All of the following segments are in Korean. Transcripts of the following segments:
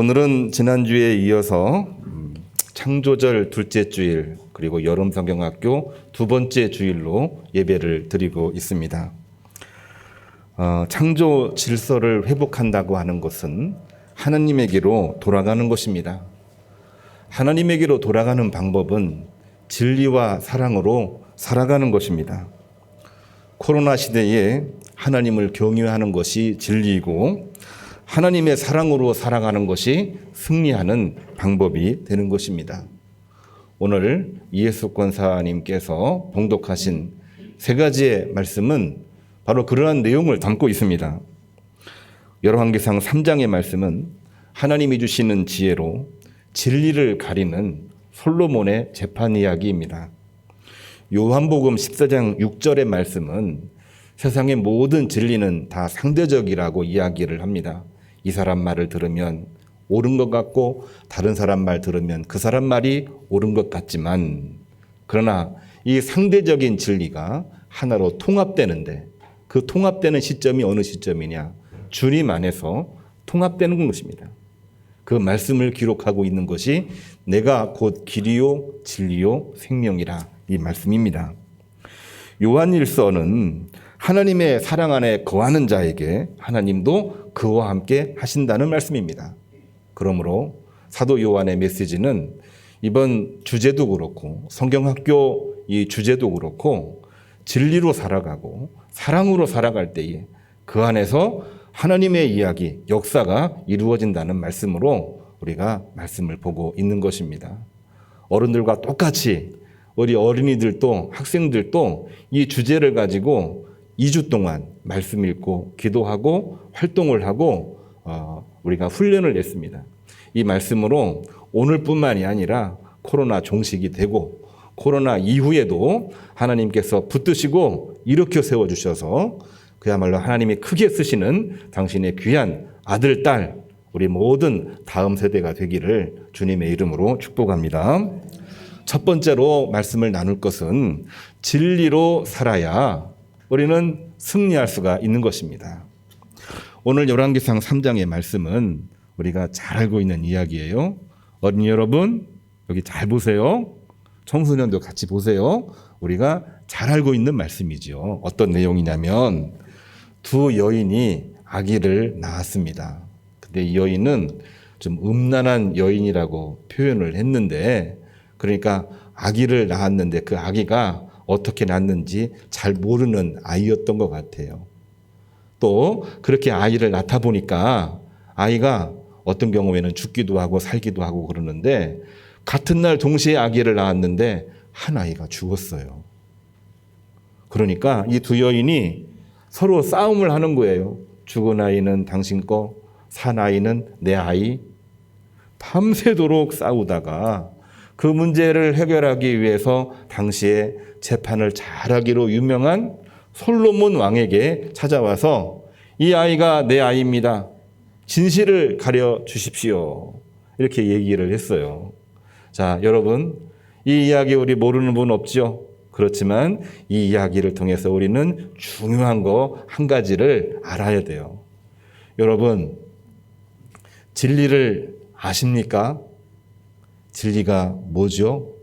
오늘은 지난주에 이어서 음, 창조절 둘째 주일 그리고 여름 성경학교 두 번째 주일로 예배를 드리고 있습니다. 어, 창조 질서를 회복한다고 하는 것은 하나님에게로 돌아가는 것입니다. 하나님에게로 돌아가는 방법은 진리와 사랑으로 살아가는 것입니다. 코로나 시대에 하나님을 경외하는 것이 진리이고 하나님의 사랑으로 살아가는 것이 승리하는 방법이 되는 것입니다. 오늘 이예수 권사님께서 봉독하신 세 가지의 말씀은 바로 그러한 내용을 담고 있습니다. 열왕기상 3장의 말씀은 하나님이 주시는 지혜로 진리를 가리는 솔로몬의 재판 이야기입니다. 요한복음 14장 6절의 말씀은 세상의 모든 진리는 다 상대적이라고 이야기를 합니다. 이 사람 말을 들으면 옳은 것 같고 다른 사람 말 들으면 그 사람 말이 옳은 것 같지만 그러나 이 상대적인 진리가 하나로 통합되는데 그 통합되는 시점이 어느 시점이냐? 주님 안에서 통합되는 것입니다. 그 말씀을 기록하고 있는 것이 내가 곧 길이요 진리요 생명이라 이 말씀입니다. 요한일서는 하나님의 사랑 안에 거하는 자에게 하나님도 그와 함께 하신다는 말씀입니다. 그러므로 사도 요한의 메시지는 이번 주제도 그렇고 성경학교 이 주제도 그렇고 진리로 살아가고 사랑으로 살아갈 때에 그 안에서 하나님의 이야기, 역사가 이루어진다는 말씀으로 우리가 말씀을 보고 있는 것입니다. 어른들과 똑같이 우리 어린이들도 학생들도 이 주제를 가지고 2주 동안 말씀 읽고 기도하고 활동을 하고 어, 우리가 훈련을 냈습니다. 이 말씀으로 오늘뿐만이 아니라 코로나 종식이 되고 코로나 이후에도 하나님께서 붙드시고 일으켜 세워 주셔서 그야말로 하나님이 크게 쓰시는 당신의 귀한 아들 딸 우리 모든 다음 세대가 되기를 주님의 이름으로 축복합니다. 첫 번째로 말씀을 나눌 것은 진리로 살아야 우리는 승리할 수가 있는 것입니다. 오늘 열왕기상 3장의 말씀은 우리가 잘 알고 있는 이야기예요. 어린이 여러분 여기 잘 보세요. 청소년도 같이 보세요. 우리가 잘 알고 있는 말씀이지요. 어떤 내용이냐면 두 여인이 아기를 낳았습니다. 근데 이 여인은 좀 음란한 여인이라고 표현을 했는데 그러니까 아기를 낳았는데 그 아기가 어떻게 낳는지 잘 모르는 아이였던 것 같아요. 또 그렇게 아이를 낳다 보니까 아이가 어떤 경우에는 죽기도 하고 살기도 하고 그러는데 같은 날 동시에 아기를 낳았는데 한 아이가 죽었어요. 그러니까 이 두 여인이 서로 싸움을 하는 거예요. 죽은 아이는 당신 거, 산 아이는 내 아이. 밤새도록 싸우다가 그 문제를 해결하기 위해서 당시에 재판을 잘하기로 유명한 솔로몬 왕에게 찾아와서 이 아이가 내 아이입니다. 진실을 가려 주십시오. 이렇게 얘기를 했어요. 자, 여러분, 이 이야기 우리 모르는 분 없죠? 그렇지만 이 이야기를 통해서 우리는 중요한 거 한 가지를 알아야 돼요. 여러분, 진리를 아십니까? 진리가 뭐죠?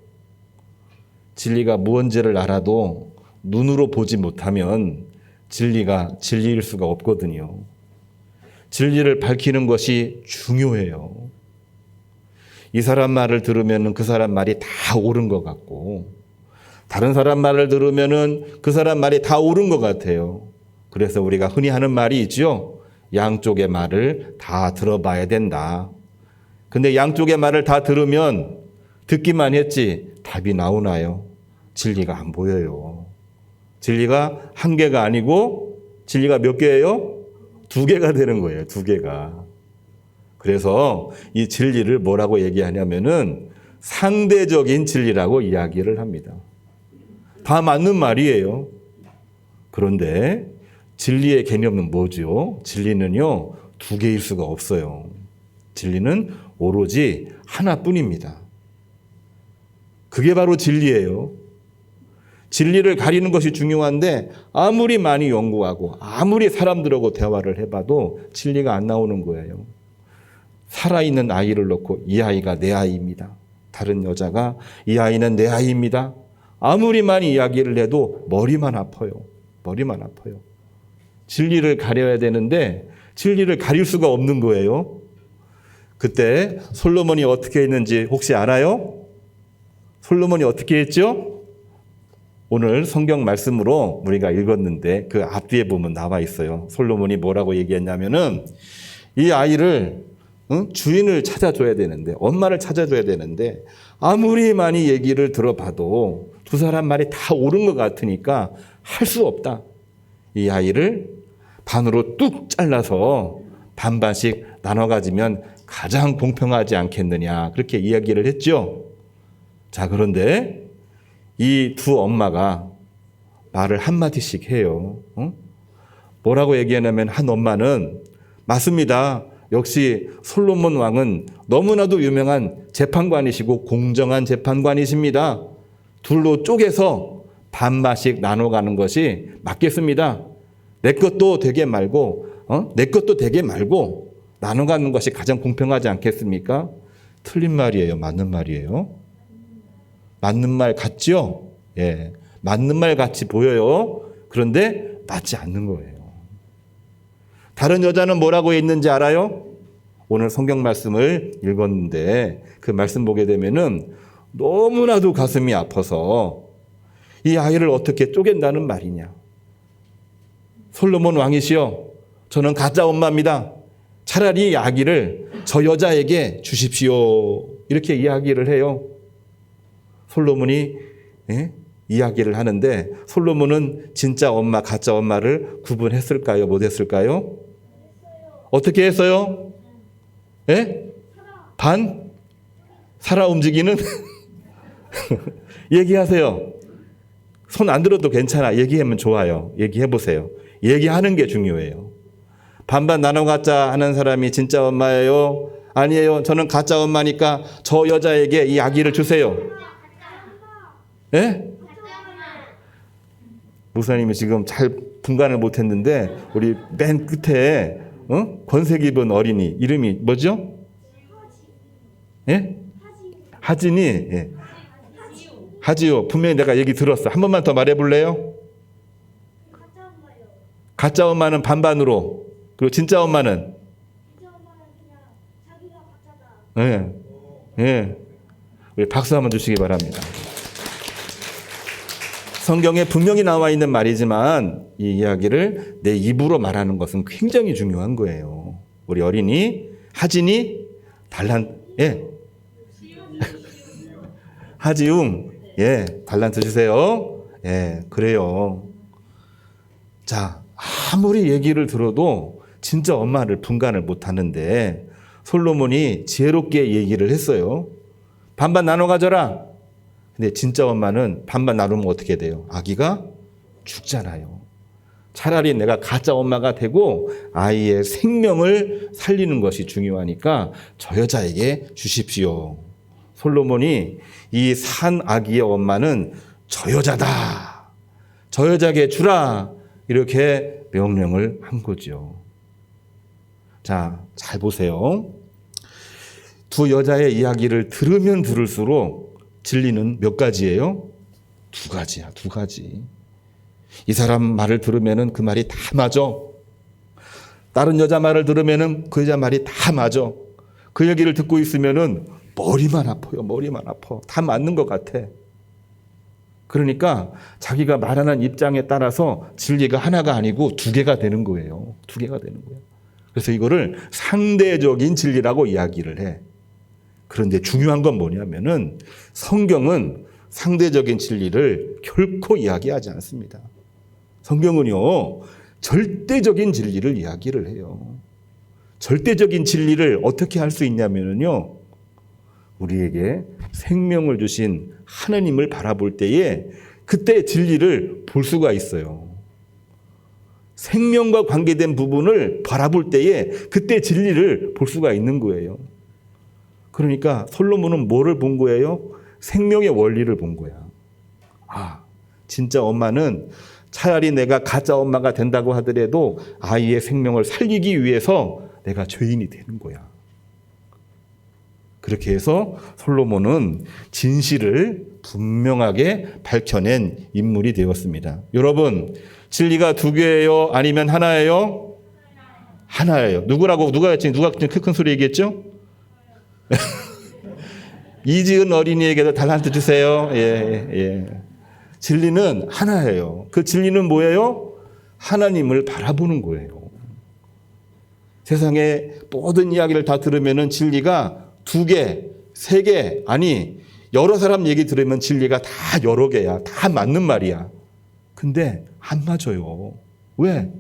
진리가 무언지를 알아도 눈으로 보지 못하면 진리가 진리일 수가 없거든요. 진리를 밝히는 것이 중요해요. 이 사람 말을 들으면 그 사람 말이 다 옳은 것 같고, 다른 사람 말을 들으면 그 사람 말이 다 옳은 것 같아요. 그래서 우리가 흔히 하는 말이 있죠. 양쪽의 말을 다 들어봐야 된다. 근데 양쪽의 말을 다 들으면 듣기만 했지 답이 나오나요? 진리가 안 보여요. 진리가 한 개가 아니고 진리가 몇 개예요? 두 개가 되는 거예요. 두 개가. 그래서 이 진리를 뭐라고 얘기하냐면은 상대적인 진리라고 이야기를 합니다. 다 맞는 말이에요. 그런데 진리의 개념은 뭐죠? 진리는요, 두 개일 수가 없어요. 진리는 오로지 하나뿐입니다. 그게 바로 진리예요. 진리를 가리는 것이 중요한데 아무리 많이 연구하고 아무리 사람들하고 대화를 해봐도 진리가 안 나오는 거예요. 살아있는 아이를 놓고 이 아이가 내 아이입니다. 다른 여자가 이 아이는 내 아이입니다. 아무리 많이 이야기를 해도 머리만 아파요. 머리만 아파요. 진리를 가려야 되는데 진리를 가릴 수가 없는 거예요. 그때 솔로몬이 어떻게 했는지 혹시 알아요? 솔로몬이 어떻게 했죠? 오늘 성경 말씀으로 우리가 읽었는데 그 앞뒤에 보면 나와 있어요. 솔로몬이 뭐라고 얘기했냐면은 이 아이를 응? 주인을 찾아줘야 되는데 엄마를 찾아줘야 되는데 아무리 많이 얘기를 들어봐도 두 사람 말이 다 옳은 것 같으니까 할 수 없다. 이 아이를 반으로 뚝 잘라서 반반씩 나눠 가지면 가장 공평하지 않겠느냐 그렇게 이야기를 했죠. 자 그런데 이 두 엄마가 말을 한 마디씩 해요. 응? 뭐라고 얘기하냐면 한 엄마는 맞습니다. 역시 솔로몬 왕은 너무나도 유명한 재판관이시고 공정한 재판관이십니다. 둘로 쪼개서 반마씩 나눠가는 것이 맞겠습니다. 내 것도 되게 말고, 어? 내 것도 되게 말고 나눠가는 것이 가장 공평하지 않겠습니까? 틀린 말이에요. 맞는 말이에요. 맞는 말 같죠? 예. 맞는 말 같이 보여요. 그런데 맞지 않는 거예요. 다른 여자는 뭐라고 했는지 알아요? 오늘 성경 말씀을 읽었는데 그 말씀 보게 되면은 너무나도 가슴이 아파서 이 아이를 어떻게 쪼갠다는 말이냐. 솔로몬 왕이시여, 저는 가짜 엄마입니다. 차라리 이 아기를 저 여자에게 주십시오. 이렇게 이야기를 해요. 솔로몬이 예? 이야기를 하는데 솔로몬은 진짜 엄마, 가짜 엄마를 구분했을까요? 못했을까요? 어떻게 했어요? 예? 반? 살아 움직이는? 얘기하세요. 손 안 들어도 괜찮아. 얘기하면 좋아요. 얘기해 보세요. 얘기하는 게 중요해요. 반반 나눠 갖자 하는 사람이 진짜 엄마예요? 아니에요. 저는 가짜 엄마니까 저 여자에게 이 아기를 주세요. 예? 목사님이 지금 잘 분간을 못했는데 우리 맨 끝에 어? 권색 입은 어린이 이름이 뭐죠? 예? 하진이 예. 하지요. 분명히 내가 얘기 들었어. 한 번만 더 말해볼래요? 가짜 엄마는 반반으로 그리고 진짜 엄마는 예, 예. 우리 박수 한번 주시기 바랍니다. 성경에 분명히 나와 있는 말이지만 이 이야기를 내 입으로 말하는 것은 굉장히 중요한 거예요. 우리 어린이 하진이 달란 예 하지웅 예 달란트 주세요. 예 그래요. 자 아무리 얘기를 들어도 진짜 엄마를 분간을 못 하는데 솔로몬이 지혜롭게 얘기를 했어요. 반반 나눠 가져라. 근데 진짜 엄마는 반반 나누면 어떻게 돼요? 아기가 죽잖아요. 차라리 내가 가짜 엄마가 되고 아이의 생명을 살리는 것이 중요하니까 저 여자에게 주십시오. 솔로몬이 이 산 아기의 엄마는 저 여자다. 저 여자에게 주라. 이렇게 명령을 한 거죠. 자, 잘 보세요. 두 여자의 이야기를 들으면 들을수록 진리는 몇 가지예요? 두 가지야, 두 가지. 이 사람 말을 들으면은 그 말이 다 맞아. 다른 여자 말을 들으면은 그 여자 말이 다 맞아. 그 얘기를 듣고 있으면은 머리만 아파요, 머리만 아파. 다 맞는 것 같아. 그러니까 자기가 말하는 입장에 따라서 진리가 하나가 아니고 두 개가 되는 거예요. 두 개가 되는 거예요. 그래서 이거를 상대적인 진리라고 이야기를 해. 그런데 중요한 건 뭐냐면은 성경은 상대적인 진리를 결코 이야기하지 않습니다. 성경은요, 절대적인 진리를 이야기를 해요. 절대적인 진리를 어떻게 할 수 있냐면요, 우리에게 생명을 주신 하나님을 바라볼 때에 그때 진리를 볼 수가 있어요. 생명과 관계된 부분을 바라볼 때에 그때 진리를 볼 수가 있는 거예요. 그러니까 솔로몬은 뭐를 본 거예요? 생명의 원리를 본 거야. 아, 진짜 엄마는 차라리 내가 가짜 엄마가 된다고 하더라도 아이의 생명을 살리기 위해서 내가 죄인이 되는 거야. 그렇게 해서 솔로몬은 진실을 분명하게 밝혀낸 인물이 되었습니다. 여러분, 진리가 두 개예요? 아니면 하나예요? 하나예요. 누구라고 누가 했지? 누가 큰 소리 얘기했죠? 이지은 어린이에게도 달란트 주세요. 예, 예. 진리는 하나예요. 그 진리는 뭐예요? 하나님을 바라보는 거예요. 세상의 모든 이야기를 다 들으면은 진리가 두 개, 세 개, 아니, 여러 사람 얘기 들으면 진리가 다 여러 개야. 다 맞는 말이야. 근데 안 맞아요. 왜?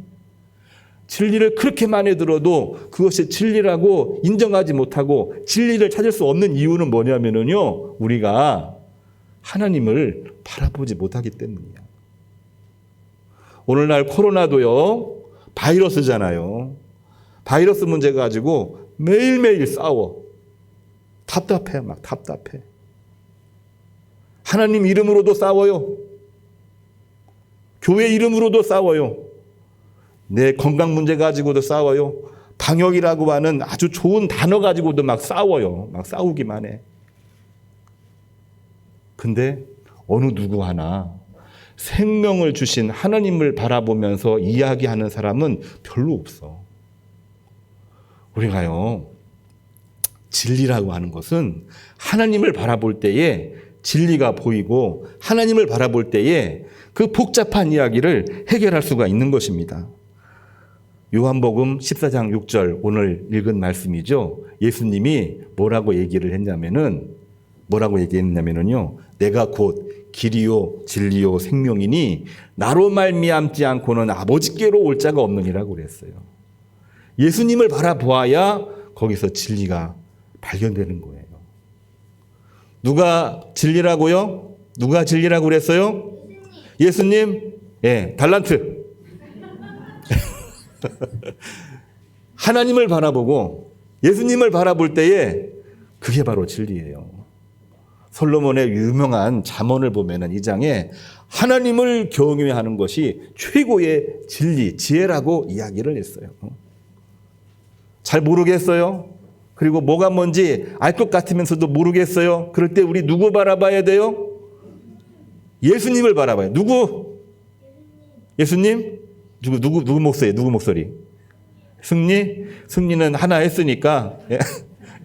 진리를 그렇게 많이 들어도 그것이 진리라고 인정하지 못하고 진리를 찾을 수 없는 이유는 뭐냐면은요, 우리가 하나님을 바라보지 못하기 때문이야. 오늘날 코로나도요, 바이러스잖아요. 바이러스 문제 가지고 매일매일 싸워. 답답해, 막 답답해. 하나님 이름으로도 싸워요. 교회 이름으로도 싸워요. 내 건강 문제 가지고도 싸워요. 방역이라고 하는 아주 좋은 단어 가지고도 막 싸워요. 막 싸우기만 해. 근데 어느 누구 하나 생명을 주신 하나님을 바라보면서 이야기하는 사람은 별로 없어. 우리가요, 진리라고 하는 것은 하나님을 바라볼 때에 진리가 보이고 하나님을 바라볼 때에 그 복잡한 이야기를 해결할 수가 있는 것입니다. 요한복음 14장 6절 오늘 읽은 말씀이죠. 예수님이 뭐라고 얘기를 했냐면은 뭐라고 얘기했냐면은요. 내가 곧 길이요 진리요 생명이니 나로 말미암지 않고는 아버지께로 올 자가 없느니라고 그랬어요. 예수님을 바라보아야 거기서 진리가 발견되는 거예요. 누가 진리라고요? 누가 진리라고 그랬어요? 예수님? 예, 달란트. 하나님을 바라보고 예수님을 바라볼 때에 그게 바로 진리예요. 솔로몬의 유명한 잠언을 보면은 이 장에 하나님을 경외하는 것이 최고의 진리, 지혜라고 이야기를 했어요. 잘 모르겠어요. 그리고 뭐가 뭔지 알 것 같으면서도 모르겠어요. 그럴 때 우리 누구 바라봐야 돼요? 예수님을 바라봐요. 누구? 예수님? 누구 누구 누구 목소리? 누구 목소리? 승리? 승리는 하나 했으니까 예.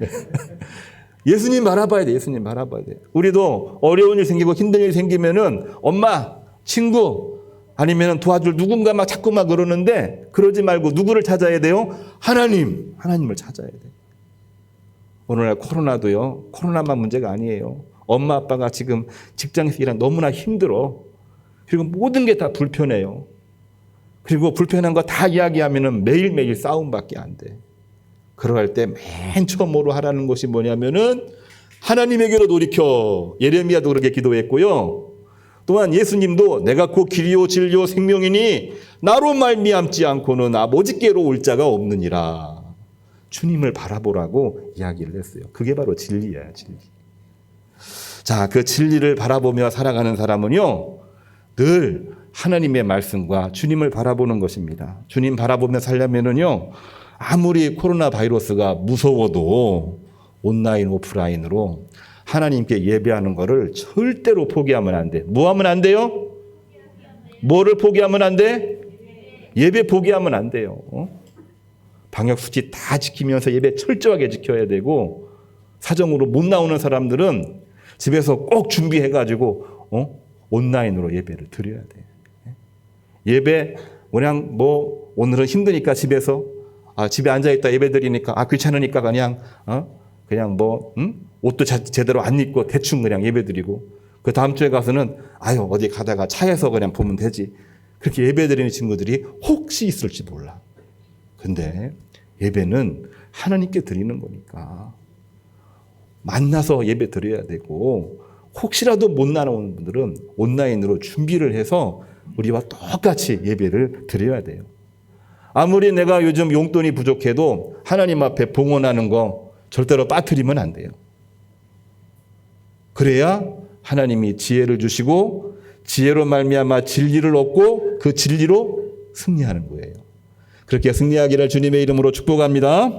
예수님 바라봐야 돼. 예수님 바라봐야 돼. 우리도 어려운 일 생기고 힘든 일 생기면은 엄마, 친구 아니면 도와줄 누군가 막 자꾸 막 그러는데 그러지 말고 누구를 찾아야 돼요? 하나님, 하나님을 찾아야 돼. 오늘날 코로나도요. 코로나만 문제가 아니에요. 엄마 아빠가 지금 직장에서 일하는 너무나 힘들어. 그리고 모든 게 다 불편해요. 그리고 불편한 거 다 이야기하면은 매일매일 싸움밖에 안 돼. 그러할 때 맨 처음으로 하라는 것이 뭐냐면은 하나님에게로 돌이켜. 예레미야도 그렇게 기도했고요. 또한 예수님도 내가 곧 길이요 진리요 생명이니 나로 말미암지 않고는 아버지께로 올 자가 없느니라. 주님을 바라보라고 이야기를 했어요. 그게 바로 진리야, 진리. 자, 그 진리를 바라보며 살아가는 사람은요, 늘 하나님의 말씀과 주님을 바라보는 것입니다. 주님 바라보며 살려면은요, 아무리 코로나 바이러스가 무서워도 온라인, 오프라인으로 하나님께 예배하는 것을 절대로 포기하면 안 돼. 뭐 하면 안 돼요? 뭐를 포기하면 안 돼? 예배 포기하면 안 돼요. 어? 방역 수치 다 지키면서 예배 철저하게 지켜야 되고 사정으로 못 나오는 사람들은 집에서 꼭 준비해 가지고 어? 온라인으로 예배를 드려야 돼. 예배 그냥 뭐 오늘은 힘드니까 집에서 아 집에 앉아 있다 예배 드리니까 아 귀찮으니까 그냥 어? 그냥 뭐 음? 옷도 자, 제대로 안 입고 대충 그냥 예배 드리고 그 다음 주에 가서는 아유 어디 가다가 차에서 그냥 보면 되지 그렇게 예배 드리는 친구들이 혹시 있을지 몰라. 근데 예배는 하나님께 드리는 거니까 만나서 예배 드려야 되고 혹시라도 못 나오는 분들은 온라인으로 준비를 해서 우리와 똑같이 예배를 드려야 돼요. 아무리 내가 요즘 용돈이 부족해도 하나님 앞에 봉헌하는 거 절대로 빠뜨리면 안 돼요. 그래야 하나님이 지혜를 주시고 지혜로 말미암아 진리를 얻고 그 진리로 승리하는 거예요. 그렇게 승리하기를 주님의 이름으로 축복합니다.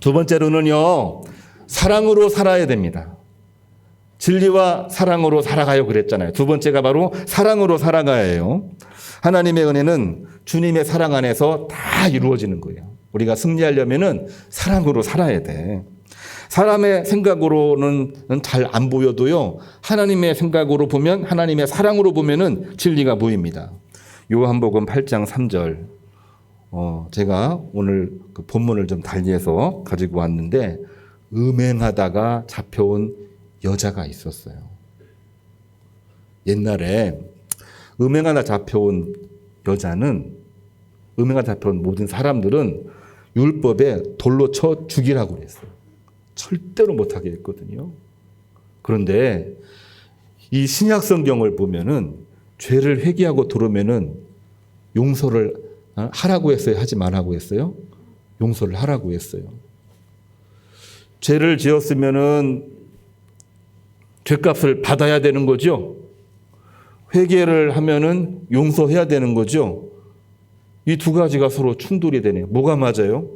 두 번째로는요. 사랑으로 살아야 됩니다. 진리와 사랑으로 살아가요 그랬잖아요. 두 번째가 바로 사랑으로 살아가야 해요. 하나님의 은혜는 주님의 사랑 안에서 다 이루어지는 거예요. 우리가 승리하려면은 사랑으로 살아야 돼. 사람의 생각으로는 잘 안 보여도요. 하나님의 생각으로 보면 하나님의 사랑으로 보면은 진리가 보입니다. 요한복음 8장 3절. 어, 제가 오늘 그 본문을 좀 달리해서 가지고 왔는데 음행하다가 잡혀온 여자가 있었어요. 옛날에 음행하다 잡혀온 여자는 음행하다 잡혀온 모든 사람들은 율법에 돌로 쳐 죽이라고 그랬어요. 절대로 못하게 했거든요. 그런데 이 신약 성경을 보면은 죄를 회개하고 들어오면은 용서를 하라고 했어요. 하지 말라고 했어요. 용서를 하라고 했어요. 죄를 지었으면은 죄값을 받아야 되는 거죠. 회개를 하면은 용서해야 되는 거죠. 이 두 가지가 서로 충돌이 되네요. 뭐가 맞아요?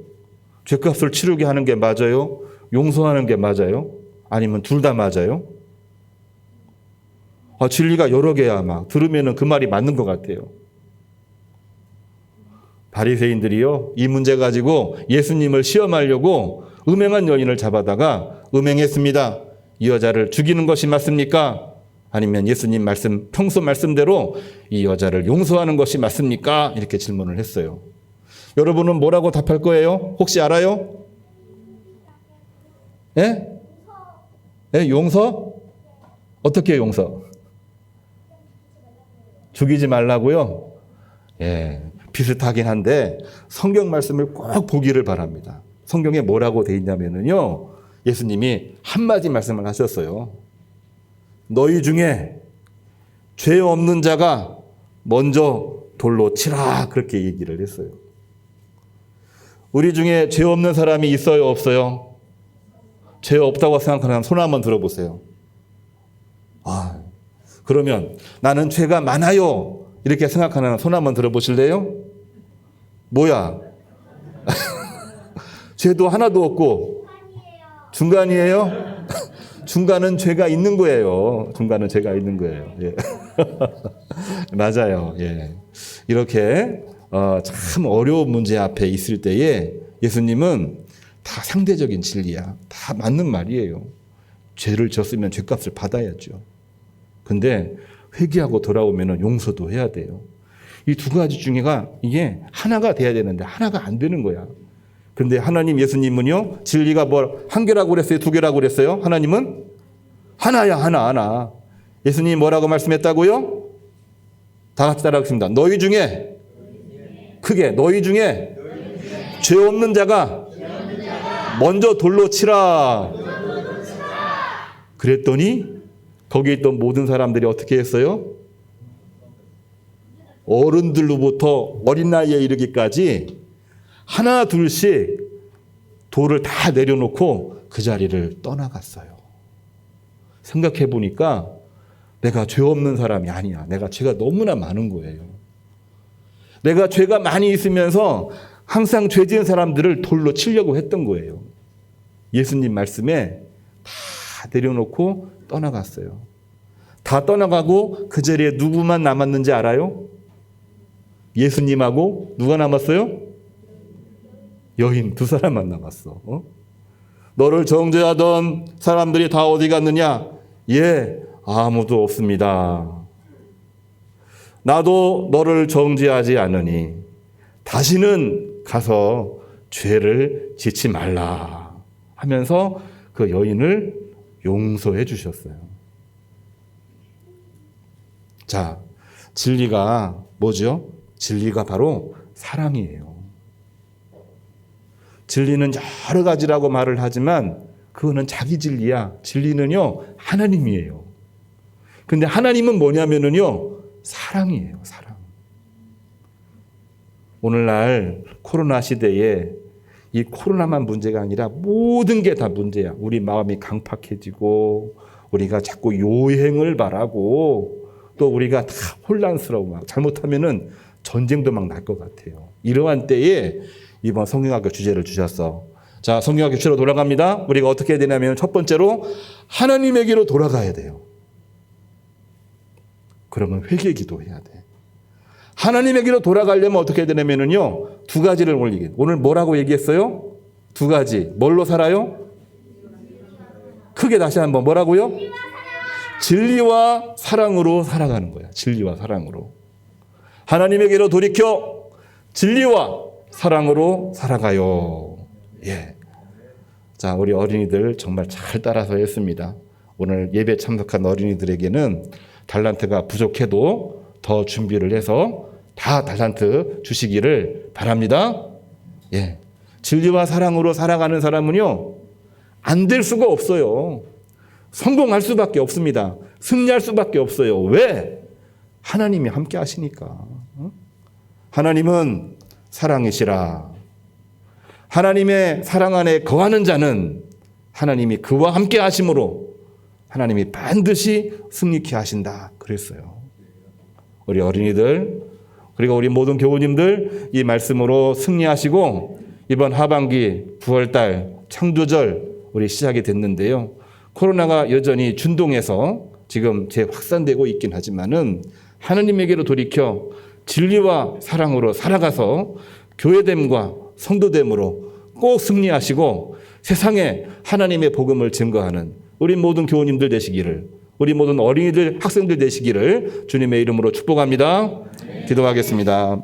죄값을 치르게 하는 게 맞아요? 용서하는 게 맞아요? 아니면 둘 다 맞아요? 아, 진리가 여러 개야 막 들으면은 그 말이 맞는 것 같아요. 바리새인들이요 이 문제 가지고 예수님을 시험하려고 음행한 여인을 잡아다가 음행했습니다. 이 여자를 죽이는 것이 맞습니까? 아니면 예수님 말씀 평소 말씀대로 이 여자를 용서하는 것이 맞습니까? 이렇게 질문을 했어요. 여러분은 뭐라고 답할 거예요? 혹시 알아요? 예? 예, 용서? 어떻게 용서? 죽이지 말라고요? 예, 비슷하긴 한데 성경 말씀을 꼭 보기를 바랍니다. 성경에 뭐라고 돼 있냐면은요. 예수님이 한마디 말씀을 하셨어요. 너희 중에 죄 없는 자가 먼저 돌로 치라 그렇게 얘기를 했어요. 우리 중에 죄 없는 사람이 있어요, 없어요? 죄 없다고 생각하는 사람 손 한번 들어보세요. 아, 그러면 나는 죄가 많아요. 이렇게 생각하는 손 한번 들어보실래요? 뭐야? 죄도 하나도 없고 중간이에요? 중간은 죄가 있는 거예요. 중간은 죄가 있는 거예요. 예. 맞아요. 예. 이렇게 어, 참 어려운 문제 앞에 있을 때에 예수님은 다 상대적인 진리야. 다 맞는 말이에요. 죄를 졌으면 죄값을 받아야죠. 근데 회개하고 돌아오면 용서도 해야 돼요. 이 두 가지 중에가 이게 하나가 돼야 되는데 하나가 안 되는 거야. 근데 하나님 예수님은요, 진리가 뭘, 한 개라고 그랬어요? 두 개라고 그랬어요? 하나님은? 하나야, 하나, 하나. 예수님이 뭐라고 말씀했다고요? 다 같이 따라하겠습니다. 너희 중에, 크게, 너희 중에, 죄 없는 자가 먼저 돌로 치라. 그랬더니, 거기 있던 모든 사람들이 어떻게 했어요? 어른들로부터 어린 나이에 이르기까지 하나 둘씩 돌을 다 내려놓고 그 자리를 떠나갔어요. 생각해 보니까 내가 죄 없는 사람이 아니야. 내가 죄가 너무나 많은 거예요. 내가 죄가 많이 있으면서 항상 죄 지은 사람들을 돌로 치려고 했던 거예요. 예수님 말씀에 다 내려놓고 떠나갔어요. 다 떠나가고 그 자리에 누구만 남았는지 알아요? 예수님하고 누가 남았어요? 여인 두 사람만 남았어. 어? 너를 정죄하던 사람들이 다 어디 갔느냐? 예, 아무도 없습니다. 나도 너를 정죄하지 않으니 다시는 가서 죄를 짓지 말라 하면서 그 여인을 용서해 주셨어요. 자, 진리가 뭐죠? 진리가 바로 사랑이에요. 진리는 여러 가지라고 말을 하지만 그거는 자기 진리야. 진리는요, 하나님이에요. 근데 하나님은 뭐냐면은요, 사랑이에요, 사랑. 오늘날 코로나 시대에 이 코로나만 문제가 아니라 모든 게 다 문제야. 우리 마음이 강팍해지고, 우리가 자꾸 요행을 바라고, 또 우리가 다 혼란스러워. 막 잘못하면은 전쟁도 막 날 것 같아요. 이러한 때에 이번 성경학교 주제를 주셨어. 자, 성경학 교체로 돌아갑니다. 우리가 어떻게 해야 되냐면 첫 번째로 하나님에게로 돌아가야 돼요. 그러면 회개 기도해야 돼. 하나님에게로 돌아가려면 어떻게 해야 되냐면요. 두 가지를 얘기. 오늘 뭐라고 얘기했어요? 두 가지. 뭘로 살아요? 크게 다시 한번 뭐라고요? 진리와 사랑으로 살아가는 거야. 진리와 사랑으로. 하나님에게로 돌이켜 진리와 사랑으로 살아가요. 예. 자, 우리 어린이들 정말 잘 따라서 했습니다. 오늘 예배 참석한 어린이들에게는 달란트가 부족해도 더 준비를 해서 다 달란트 주시기를 바랍니다. 예. 진리와 사랑으로 살아가는 사람은요, 안 될 수가 없어요. 성공할 수밖에 없습니다. 승리할 수밖에 없어요. 왜? 하나님이 함께 하시니까. 어? 하나님은 사랑이시라. 하나님의 사랑 안에 거하는 자는 하나님이 그와 함께 하심으로 하나님이 반드시 승리케 하신다. 그랬어요. 우리 어린이들, 그리고 우리 모든 교우님들 이 말씀으로 승리하시고 이번 하반기 9월달 창조절 우리 시작이 됐는데요. 코로나가 여전히 준동해서 지금 재확산되고 있긴 하지만은 하나님에게로 돌이켜 진리와 사랑으로 살아가서 교회됨과 성도됨으로 꼭 승리하시고 세상에 하나님의 복음을 증거하는 우리 모든 교우님들 되시기를 우리 모든 어린이들 학생들 되시기를 주님의 이름으로 축복합니다. 기도하겠습니다.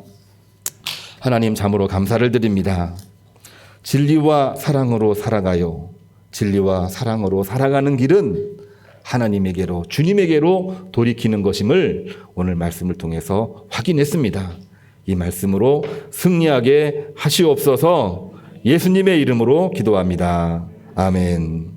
하나님 참으로 감사를 드립니다. 진리와 사랑으로 살아가요. 진리와 사랑으로 살아가는 길은 하나님에게로 주님에게로 돌이키는 것임을 오늘 말씀을 통해서 확인했습니다. 이 말씀으로 승리하게 하시옵소서 예수님의 이름으로 기도합니다. 아멘.